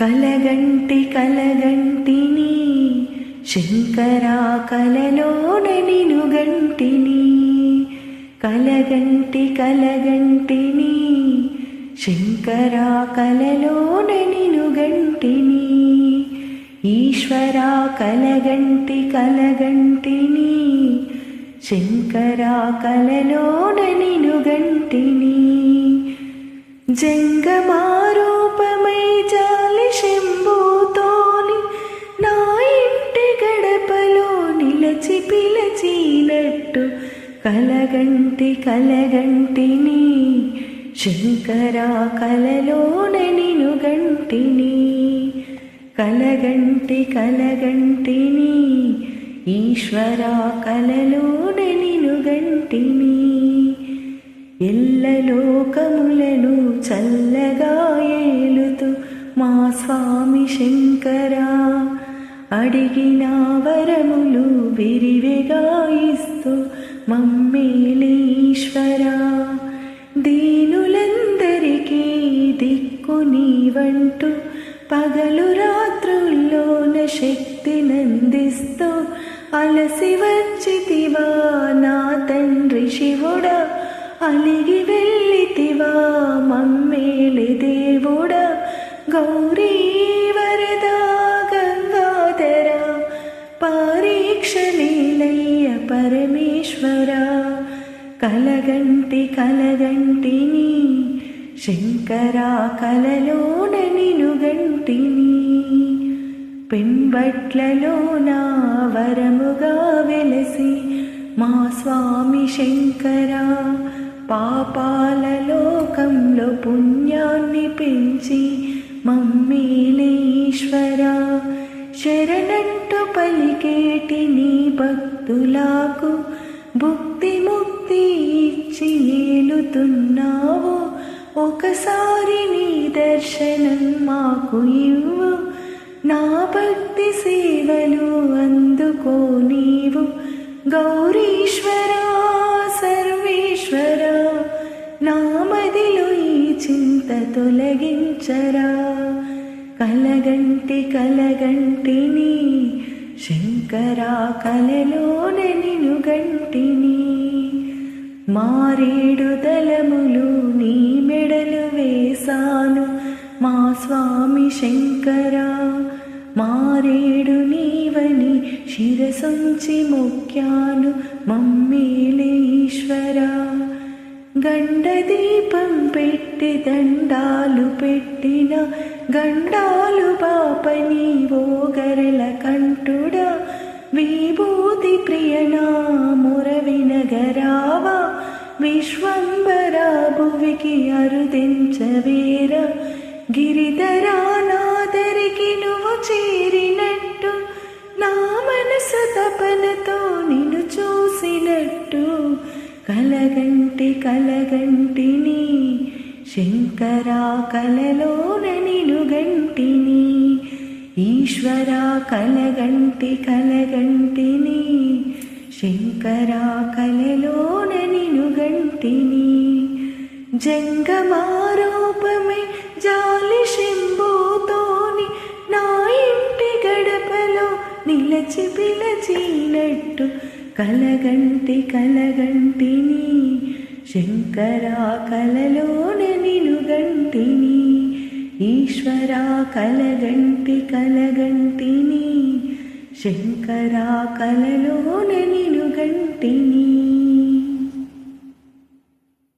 కలగంటి కలగంటిని శంకరా కలలోన నిను గంటిని. కలగంటి కలగంటిని శంకరా కలలోన నిను గంటిని. ఈశ్వరా కలగంటి కలగంటిని శంకరా కలలోన నిను గంటిని. జంగమా కలగంటి కలగంటిని శంకరా కలలోన నిను గంటిని కలగంటి కలగంటిని ఈశ్వరా కలలోన నిను గంటిని ఎల్ల లోకములను చల్లగా ఏలుతూ మా స్వామి శంకరా అడిగిన వరములు విరివిగా ఇస్తూ మమ్మేలీశ్వరా దీనులందరికీ దిక్కు నీవంటూ పగలు రాత్రుల్లోన శక్తి నందిస్తూ అలసి వచ్చితివా నా తండ్రి శివుడా అలిగి వెళ్ళితివా మమ్మేలి దేవుడా. గౌరీ వరదా గంగాధర పరీక్ష లీలయ్య పరమేశ్వర కలగంటి కలగంటిని శంకరా కలలోన నిను గంటిని పెంబట్లలో నా వరముగా వెలసి మా స్వామి శంకరా పాపాల లోకంలో పుణ్యాన్ని పెంచి మమ్మీలేశ్వరా శరణంటు పలికేటి నీ భక్తులకు భుక్తి ముక్తి ఇచ్చి ఏలుతున్నావు ఒకసారి నీ దర్శనం మాకు ఇవ్వు. నా భక్తి సేవలు అందుకో నీవు. గౌరీశ్వరా సర్వేశ్వర నామదిలో ఈ చింత తొలగించరా. కలగంటి కలగంటిని శంకరా కలలోనని పట్టిని గంటిని మారేడు దళములు నీ మెడలు వేశాను. మా స్వామి శంకరా మారేడు నీవని శిరసొంచి మొక్కాను. మమ్మీలేశ్వరా గండదీపం పెట్టి దండాలు పెట్టిన. గండాలు బాపని గరల కంటుడా విభూతి ప్రియనా విశ్వంబరా భువికి అరుదించవేర గిరిధరా నాదరికి నువ్వు చేరినట్టు నా మనసు తపనతో నిన్ను చూసినట్టు. కలగంటి కలగంటిని శంకరా కలలోన నిను గంటిని ఈశ్వరా కలగంటి కలగంటిని శంకరా కలలోన నిను జంగమారూపమే జాలి శంభూతోని నా ఇంటి గడపలో నిలచి పిలచినట్టు కలగంటి కలగంటిని శంకరా కలలోన నిను గంటిని ఈశ్వరా కలగంటి కలగంటిని శంకరా కలలోన నిను గంటిని